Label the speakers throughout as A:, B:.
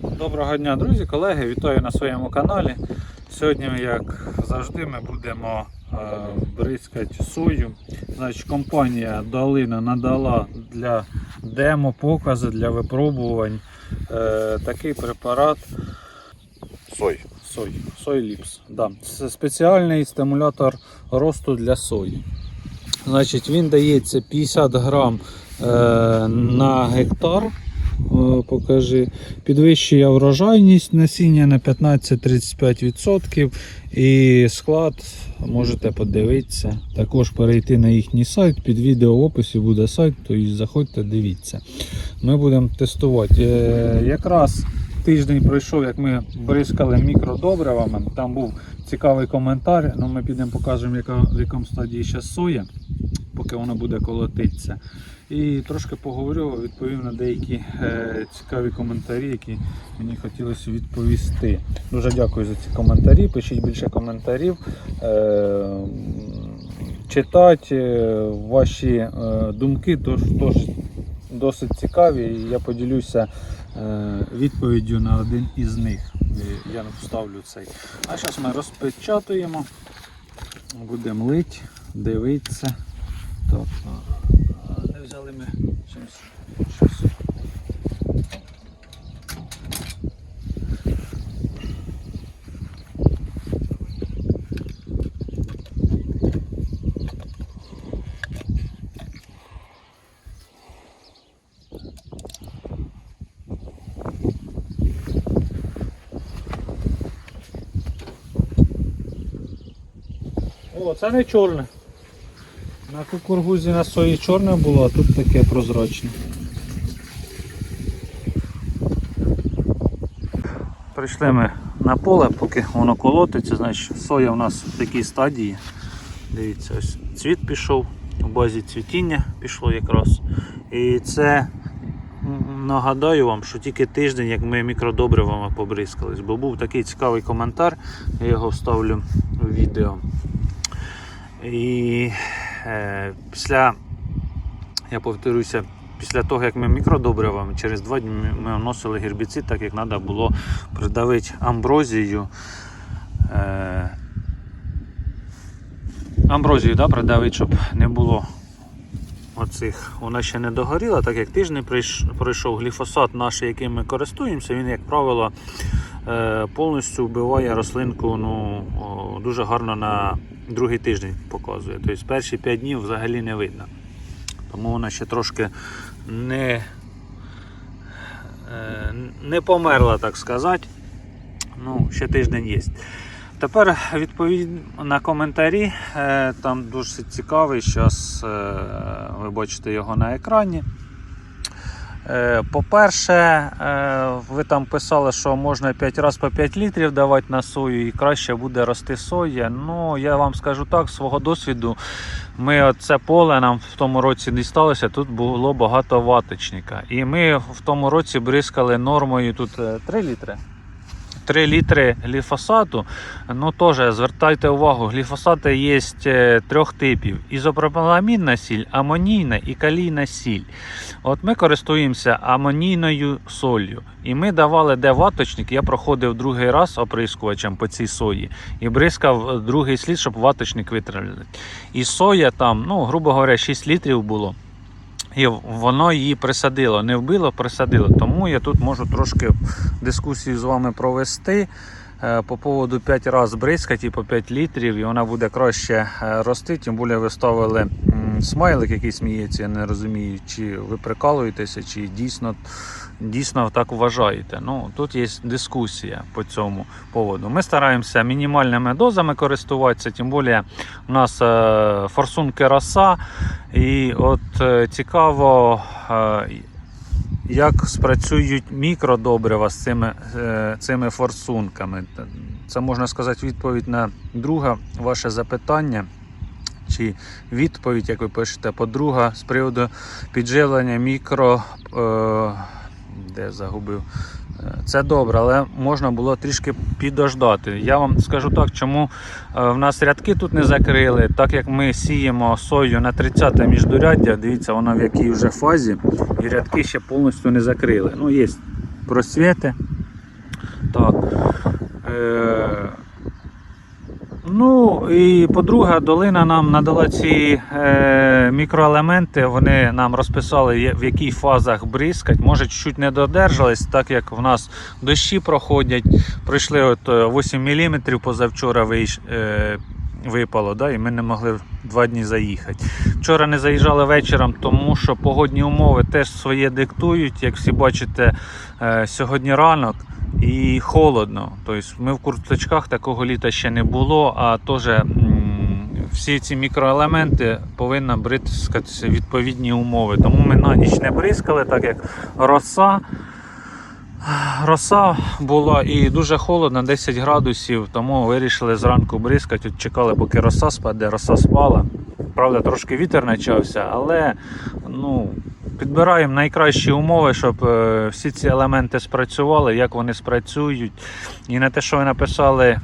A: Доброго дня, друзі, колеги, вітаю на своєму каналі. Сьогодні, як завжди, ми будемо е, бризкати сою. Значить, компанія Долина надала для демо-показу, для випробувань е, такий препарат
B: Сой.
A: сой, сойліпс. Да. Це спеціальний стимулятор росту для сої. Значить, він дається 50 грам е, на гектар. Е, покажи. Підвищує врожайність насіння на 15-35% і склад можете подивитися. Також перейти на їхній сайт. Під відео в описі буде сайт, то і заходьте, дивіться. Ми будемо тестувати. Е, якраз тиждень пройшов, як ми бризкали мікродобривами. Там був цікавий коментар. Ну, ми підемо покажемо, яка, в якому стадії ще соя, поки воно буде колотитися. І трошки поговорю, відповів на деякі е, цікаві коментарі, які мені хотілося відповісти. Дуже дякую за ці коментарі. Пишіть більше коментарів. Е, читати е, ваші думки тож, тож досить цікаві. І я поділюся відповіддю на один із них. Я вставлю цей. А зараз ми розпечатуємо, будемо лить, дивитися. Так, а, не взяли ми чимось. щось. О, це не чорне. На кукургузі на сої чорне було, а тут таке прозрачне. Прийшли ми на поле, поки воно колотиться, значить соя у нас в такій стадії. Дивіться, ось цвіт пішов, у базі цвітіння пішло якраз. І це нагадаю вам, що тільки тиждень, як ми мікродобривами побризкались, бо був такий цікавий коментар, я його вставлю в відео. І після, я повторюся, після того, як ми мікродобривами, через два дні ми вносили гербіцид, так як треба було придавити амброзію. Е, амброзію да, придавити, щоб не було оцих. Вона ще не догоріла, так як тиждень пройшов гліфосат наш, яким ми користуємося, він, як правило, е, повністю вбиває рослинку ну, дуже гарно на другий тиждень показує. Тобто перші 5 днів взагалі не видно. Тому вона ще трошки не, е, не померла, так сказати. Ну, ще тиждень є. Тепер відповідь на коментарі. Е, Там дуже цікавий. Зараз ви бачите його на екрані. Е, По-перше, е, ви там писали, що можна 5 разів по 5 літрів давати на сою і краще буде рости соя. Ну, я вам скажу так, свого досвіду, ми це поле нам в тому році дісталося, тут було багато ваточника. І ми в тому році бризкали нормою тут е, 3 літри. 3 літри гліфосату. Ну теж звертайте увагу, гліфосати є е, трьох типів: ізопропаламінна сіль, амонійна і калійна сіль. От ми користуємося амонійною солью. І ми давали де ваточник. Я проходив другий раз оприскувачем по цій сої і бризкав другий слід, щоб ваточник витримати. І соя там, ну, грубо говоря, 6 літрів було. І воно її присадило, не вбило, присадило. Тому я тут можу трошки дискусію з вами провести е, по поводу 5 разів бризкати по 5 літрів, і вона буде краще е, рости. Тим більше ви ставили смайлик, який сміється, я не розумію, чи ви прикалуєтеся, чи дійсно, дійсно так вважаєте. Ну, тут є дискусія по цьому поводу. Ми стараємося мінімальними дозами користуватися, тим більше у нас е, форсунки роса. І от е, цікаво, е, як спрацюють мікродобрива з цими, цими форсунками. Це можна сказати відповідь на друге ваше запитання. Чи відповідь, як ви пишете, по-друге, з приводу підживлення мікро. Е, де загубив? Е, Це добре, але можна було трішки підождати. Я вам скажу так, чому е, в нас рядки тут не закрили, так як ми сіємо сою на 30-те міждуряддя, дивіться, вона в якій вже фазі, і рядки ще повністю не закрили. Ну, є просвіти, Так. Е, ну і по-друге, долина нам надала ці е, мікроелементи. Вони нам розписали, в яких фазах бризкать. Може, чуть не додержались, так як в нас дощі проходять. Пройшли от е, 8 мм позавчора вийш, е, випало, да, і ми не могли два дні заїхати. Вчора не заїжджали вечором, тому що погодні умови теж своє диктують. Як всі бачите, е, сьогодні ранок і холодно. Тобто ми в курточках такого літа ще не було, а теж всі ці мікроелементи повинні бризкатися відповідні умови. Тому ми на ніч не бризкали, так як роса. Роса була і дуже холодно, 10 градусів, тому вирішили зранку бризкати. От чекали, поки роса спаде, роса спала. Правда, трошки вітер почався, але ну, підбираємо найкращі умови, щоб е, всі ці елементи спрацювали, як вони спрацюють. І на те, що ви написали,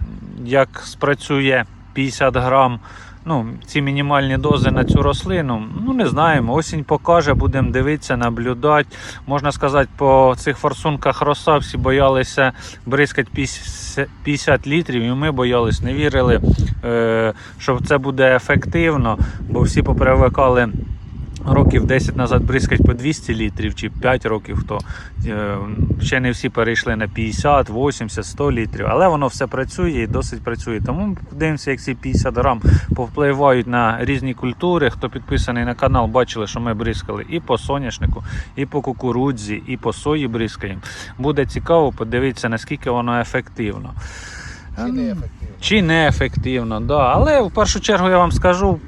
A: як спрацює 50 грам. Ну, ці мінімальні дози на цю рослину, ну не знаємо. Осінь покаже, будемо дивитися, наблюдати. Можна сказати, по цих форсунках роса всі боялися бризкати 50 50 літрів, і ми боялись, не вірили, е, що це буде ефективно, бо всі попривикали. Років 10 назад бризкать по 200 літрів чи 5 років, хто е, ще не всі перейшли на 50, 80, 100 літрів, але воно все працює і досить працює. Тому подивимося, як ці 50 грам повпливають на різні культури. Хто підписаний на канал, бачили, що ми бризкали і по соняшнику, і по кукурудзі, і по сої бризкаємо. Буде цікаво подивитися, наскільки воно ефективно.
B: Чи неефективно.
A: Чи да. Але в першу чергу я вам скажу,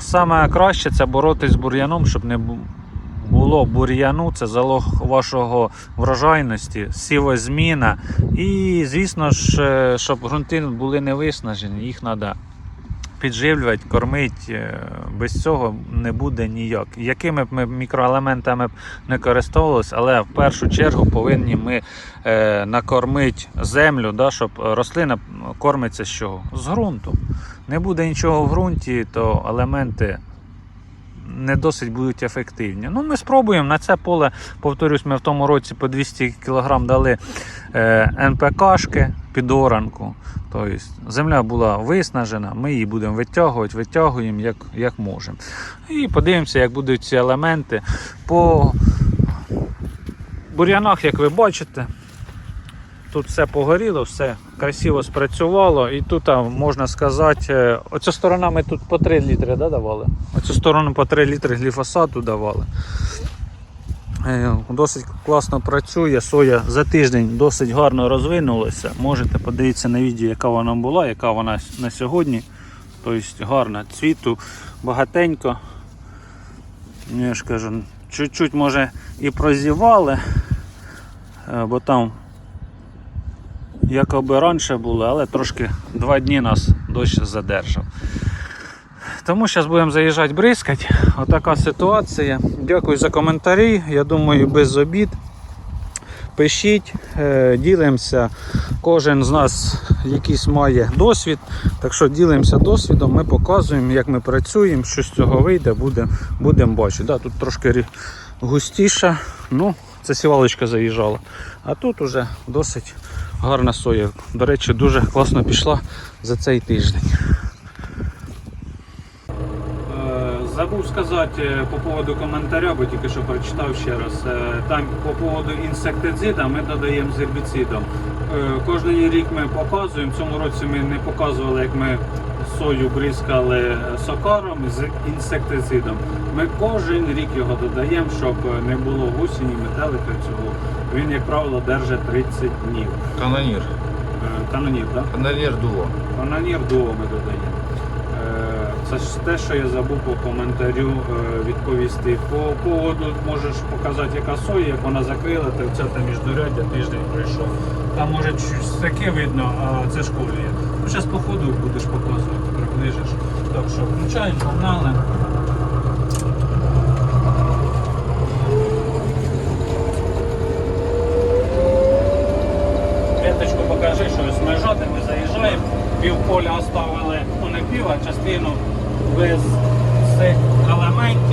A: саме краще це боротись з бур'яном, щоб не було бур'яну, це залог вашого врожайності, сівозміна. І, звісно ж, е, щоб ґрунти були не виснажені, їх треба підживлювати, кормити. е, Без цього не буде ніяк. Якими б ми мікроелементами б не користувалися, але в першу чергу повинні ми е, накормити землю, да, щоб рослина кормиться з чого? З ґрунту. Не буде нічого в ґрунті, то елементи не досить будуть ефективні. Ну, ми спробуємо на це поле, повторюсь, ми в тому році по 200 кг дали е, НПКшки під оранку. Тобто земля була виснажена, ми її будемо витягувати, витягуємо як, як можемо. І подивимося, як будуть ці елементи. По бур'янах, як ви бачите, тут все погоріло, все красиво спрацювало. І тут можна сказати, е, оця сторона ми тут по 3 літри да, давали. Оцю сторону по 3 літри гліфосату давали. Е, Досить класно працює. Соя за тиждень досить гарно розвинулася. Можете подивитися на відео, яка вона була, яка вона на сьогодні. Тобто гарна. Цвіту багатенько. Я ж кажу, чуть-чуть може і прозівали, е, бо там якоби раніше було, але трошки два дні нас дощ задержав. Тому зараз будемо заїжджати бризкати. Отака ситуація. Дякую за коментарі. Я думаю, без обід. Пишіть, е, ділимося. Кожен з нас якийсь має досвід. Так що ділимося досвідом, ми показуємо, як ми працюємо, що з цього вийде, будемо будем бачити. Да, тут трошки густіше. Ну, це сівалочка заїжджала. А тут уже досить гарна соя. До речі, дуже класно пішла за цей тиждень. Е, Забув сказати е, по поводу коментаря, бо тільки що прочитав ще раз. Е, Там по поводу інсектицида ми додаємо з гербіцидом. Кожен рік ми показуємо. В цьому році ми не показували, як ми сою бризкали сокаром з інсектицидом. Ми кожен рік його додаємо, щоб не було гусені, метелика цього. Він, як правило, держить 30 днів.
B: Канонір.
A: Е, Канонір, так?
B: Канонір дуо.
A: Канонір дуо ми додаємо. Е, Це ж те, що я забув по коментарю е, відповісти. По поводу можеш показати, яка соя, як вона закрила, 30 міждуряддя, тиждень пройшов. Там може щось таке видно, а це ж колія. Зараз по ходу будеш показувати, приближиш. Так що включаємо, погнали. Віточку покажи, що ось межати ми заїжджаємо, пів поля оставили, ну не пів, а частину без цих елементів.